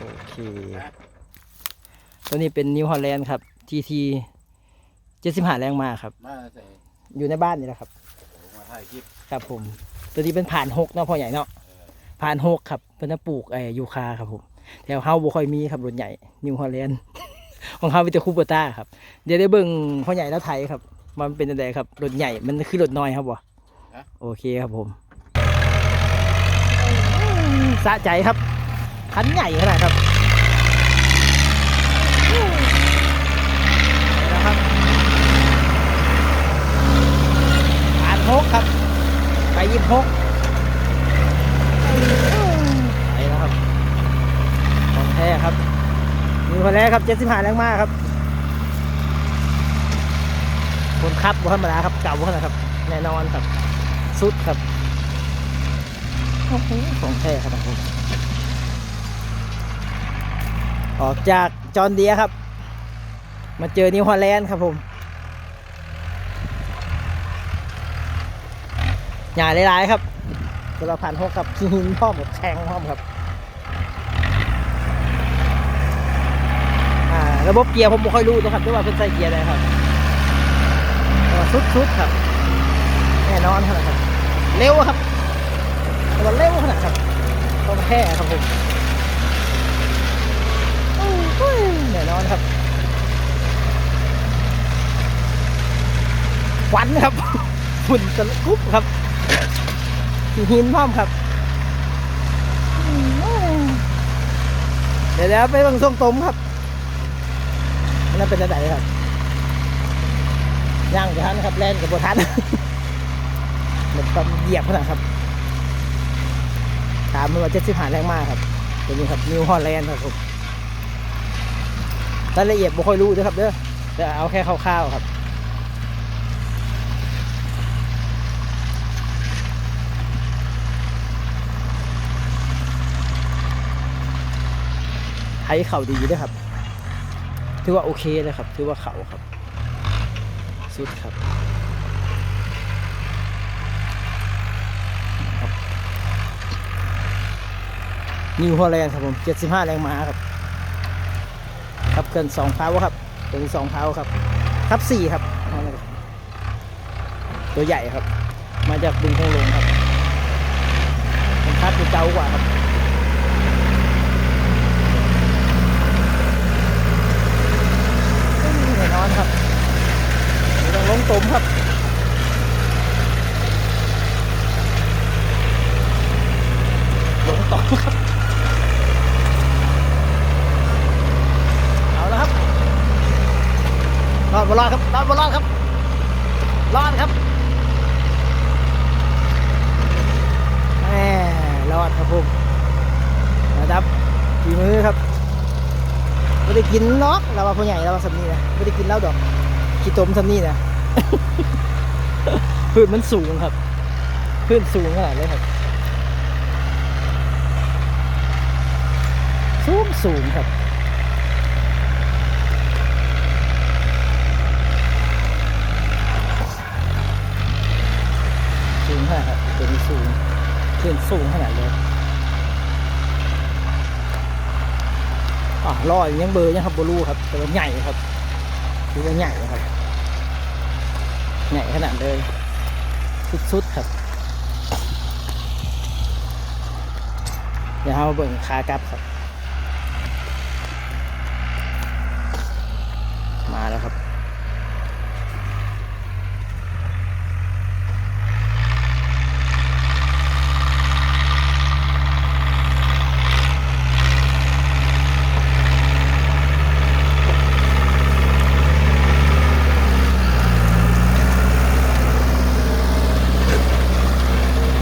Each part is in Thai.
โอเค ตัวนี้เป็นนิวฮอลแลนด์ครับ GT เจ็ดสิบห้าแรงมาครับ มาใส่อยู่ในบ้านนี่แหละครับ มาถ่ายคลิปครับผม ตัวนี้เป็นผ่านหกเนาะพ่อใหญ่เนาะเออผ่านหกครับเพิ่นจะปลูกไอ้ยูคาครับผมแถวเฮาบ่ค่อยมีครับรถใหญ่นิวฮอลแลนด์ของเฮามีแต่คูเปอร์ต้าครับ เดี๋ยวได้เบิ่งพ่อใหญ่แล้วไทยครับว่ามันเป็นจังไดครับรถใหญ่มันคือรถน้อยครับบ่โอเคครับผมสะใจครับ คันใหญ่ขนาดครับนะครับผ่านหกครับ ไปยี่สิบหกไปแล้วครับ ของแท้ครับมีคนแรกครับเจ็ดสิบห้าแรงมากครับ คนขับบ่ธรรมดาครับ เก่าขนาดครับ แน่นอนครับ สุดครับโอ้โหของแท้ครับผม ออกจากจอห์นเดียครับ มาเจอนิวฮอลแลนด์ครับผมใหย่หลายๆครับตัวละพันหกครับขี้หินพร้อมกับแข็งพร้อมครับระบบเกียร์ผมไม่ค่อยรู้นะครับด้วยว่าเป็นใส่เกียร์อะไรครับสุดๆครับ แน่นอนขนาดครับ เร็วครับแต่ว่าเร็วขนาดครับต้องแค่ครับผมโอ้ยแน่นอนครับ ควันครับฝุ่นจะกุ๊บครับหินพร้อมครับเดี๋ยวเดี๋ยวไปบังส่งตมครับมันน่าเป็นอะไรครับย่างกับทันครับแล่นกับบทันเหมือนตำเหยียบขนาดครับถามมันว่าเจ็ดสิบหาแรงมากครับตัวนี้ครับนิวฮอลแลนด์ครับผมรายละเอียดไม่ค่อยรู้ด้วยครับเด้อแต่เอาแค่คร่าวๆครับ ไทยเข่าดีด้วยครับ ถือว่าโอเคเลยครับ ถือว่าเข่าครับ สุดครับ นิวฮอลแลนด์ครับผม75 แรงม้าครับ ครับเกิน2เพาครับตัวนี้2เพาครับครับ4ครับเอาเลยครับ ตัวใหญ่ครับ มาจากบึงคงหลงครับผมคัดตัวเจ้ากว่าครับ แน่นอนครับ ไม่ต้องลงตุ่มครับ ลงต่อครับ เอาละครับรอดบอรอดครับรอดบอรอดครับรอดครับแหมรอดครับผมระดับฝีมือครับไม่ได้กินเนาะเราว่าผู้ใหญ่เราว่าสำนีนะไม่ได้กินเหล้าดอกขี้ต้มสำนีนะ พื้นมันสูงครับ พื้นสูงขนาดเลยครับ สูงสูงครับสูงขนาดครับตัวนี้สูงพื้นสูงขนาดเลยอะลอยยังเบอร์ยังครับบลูครับแต่ว่าใหญ่ครับคือว่าใหญ่ครับ ใหญ่ขนาดเลย สุดๆครับ เดี๋ยวเราเบิ่งคากลับครับ มาแล้วครับ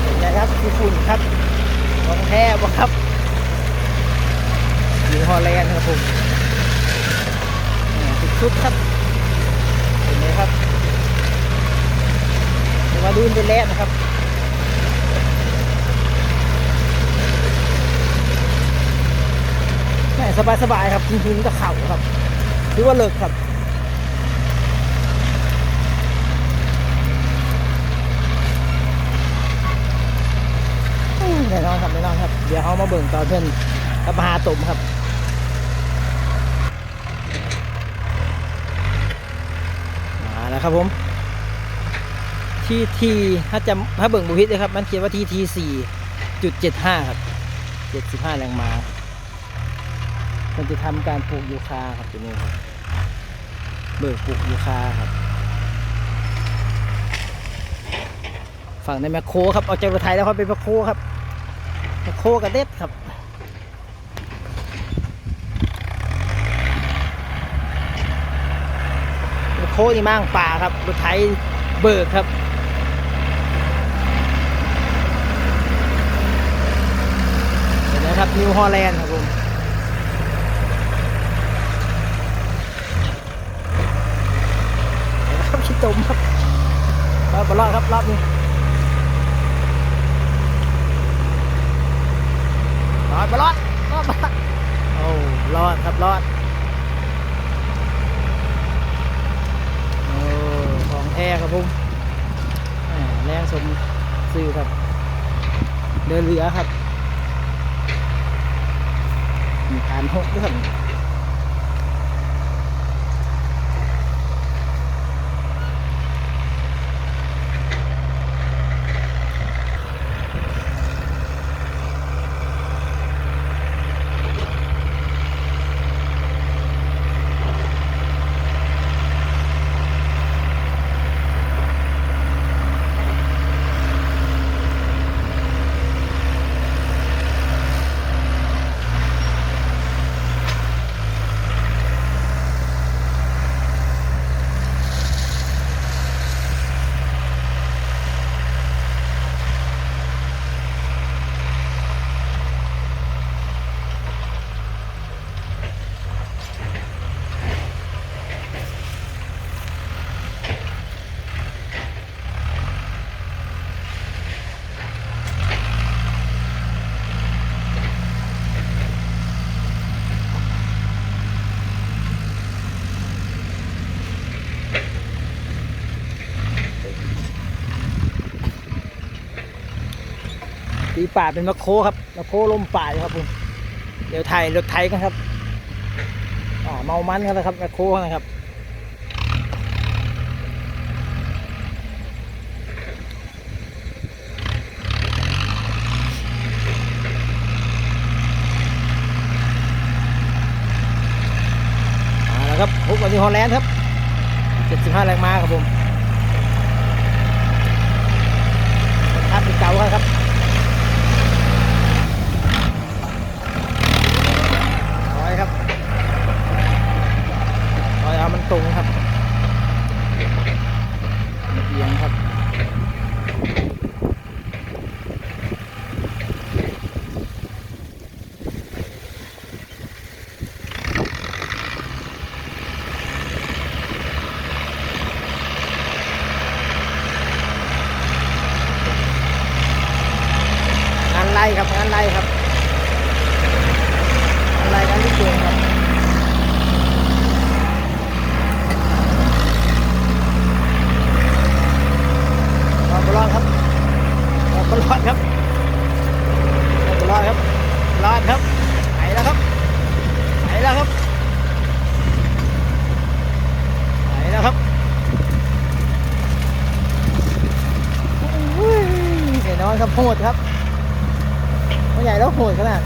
เป็นไงครับคือฝุ่นครับของแท้บ่ครับอยู่ ฮอลแลนด์ครับผมอ่าสุดครับเห็นไหมครับเดี๋ยวมาดูเป็นแรกนะครับแม่สบายๆครับจริงๆก็เข่าครับถือว่าเลิกครับแน่นอนครับแน่นอนครับ เดี๋ยวเขามาเบิ่งตอนเพื่อนกับมาหาตุ่มครับ ละครับผมทีทีถ้าจำถ้าเบิ่งบุพิษนะครับ มันเขียนว่าทีทีสี่จุดเจ็ดห้าครับเจ็ดสิบห้าแรงม้ามันจะทำการปลูกยูคาครับตัวนี้ครับ เบิกปลูกยูคาครับฝั่งในแมคโครครับออกจากรถไทยแล้วค่อยไปแมคโครครับแมคโครกับเด็ดครับ รถโคนี่มั่งป่าครับรถไถเบิกครับเห็นไหมครับนิวฮอลแลนด์ครับผมครับชิดตมครับรอบอลอดครับรอบนี้รอดบอลอดรอดบอลอดโอ้รอดครับรอด โอ้ของแท้ ครับผมอ่าแรงสมซื้อครับ เดินเรือครับมีการหกด้วยครับ ตีป่าเป็นมะโคครับมะโคลมป่าครับผมเดี๋ยวไทยรถไทยกันครับอ่าเมามันกันนะครับมะโคนะครับครับพบกันที่ฮอลแลนด์ครับ 75 แรงม้าครับผมทับเป็นเก่าครับ ร้อยครับร้อยเอามัน ตรงครับเอียงครับงานไล่ครับงานไล่ครับงานไล่งานลูกเดือนครับรอดบอลรอดครับรอดบอลรอดครับรอดบอลรอดครับรอดครับไปแล้วครับไปแล้วครับไปแล้วครับโอ้ยแน่นอนครับ โหดครับไม่ใหญ่แล้วโหดขนาด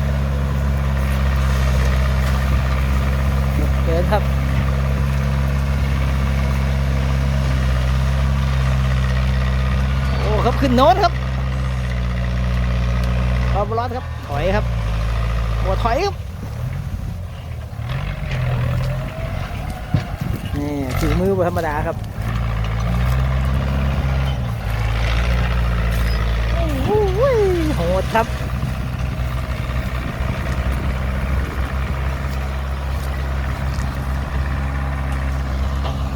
เกินครับโอ้ครับขึ้นโน้นครับรอบร้อนครับ ถอยครับหัวถอยครับนี่ถือมือธรรมดาครับโอ้โห โหดครับ